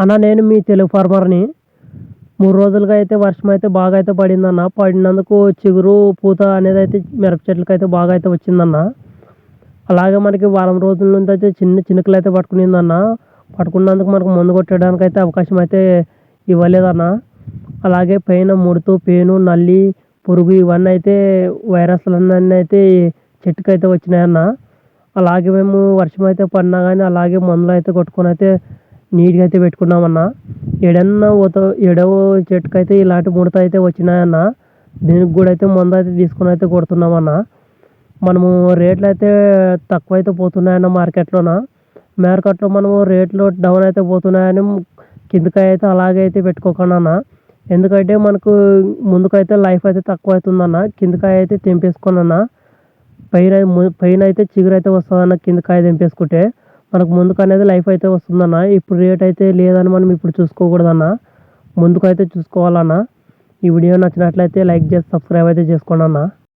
అన్న నేను మీ తెలుగు ఫార్మర్ని. మూడు రోజులుగా అయితే వర్షం అయితే బాగా అయితే పడిందన్న. పడినందుకు చిగురు పూత అనేది అయితే మిరప చెట్లకి అయితే బాగా అయితే వచ్చిందన్న. అలాగే మనకి వారం రోజుల నుంచి అయితే చిన్న చినుకులు అయితే పట్టుకునిందన్న. పట్టుకున్నందుకు మనకు మందు కొట్టడానికి అయితే అవకాశం అయితే ఇవ్వలేదన్న. అలాగే పైన ముడుతు పేను నల్లి పురుగు ఇవన్నీ అయితే వైరస్లన్నీ అయితే చెట్టుకు అయితే వచ్చినాయన్న. అలాగే మేము వర్షం అయితే పడినా కానీ అలాగే మందులు అయితే కొట్టుకొని అయితే నీట్గా అయితే పెట్టుకున్నామన్నా. ఎడన్నా పోతా ఎడవ చెట్టుకు అయితే ఇలాంటి ముడత అయితే వచ్చినాయన్న దీనికి కూడా అయితే మందు అయితే తీసుకొని అయితే కొడుతున్నామన్న. మనము రేట్లు అయితే తక్కువ అయితే పోతున్నాయన్న మార్కెట్లోన? మార్కెట్లో మనము రేట్లు డౌన్ అయితే పోతున్నాయని కిందకాయ అయితే అలాగే అయితే పెట్టుకోకుండా అన్న ఎందుకంటే మనకు ముందుకైతే లైఫ్ అయితే తక్కువ అవుతుందన్న కిందకాయ అయితే తెంపేసుకోండి అన్న పైన పైన అయితే చిగురు అయితే వస్తుందన్న కింద కాయ తెంపేసుకుంటే. మనకు ముందుకు అనేది లైఫ్ అయితే వస్తుందన్న. ఇప్పుడు రేట్ అయితే లేదని మనం ఇప్పుడు చూసుకోకూడదన్న. ముందుకు అయితే చూసుకోవాలన్న. ఈ వీడియో నచ్చినట్లయితే లైక్ చేసి సబ్స్క్రైబ్ అయితే చేసుకోండి అన్న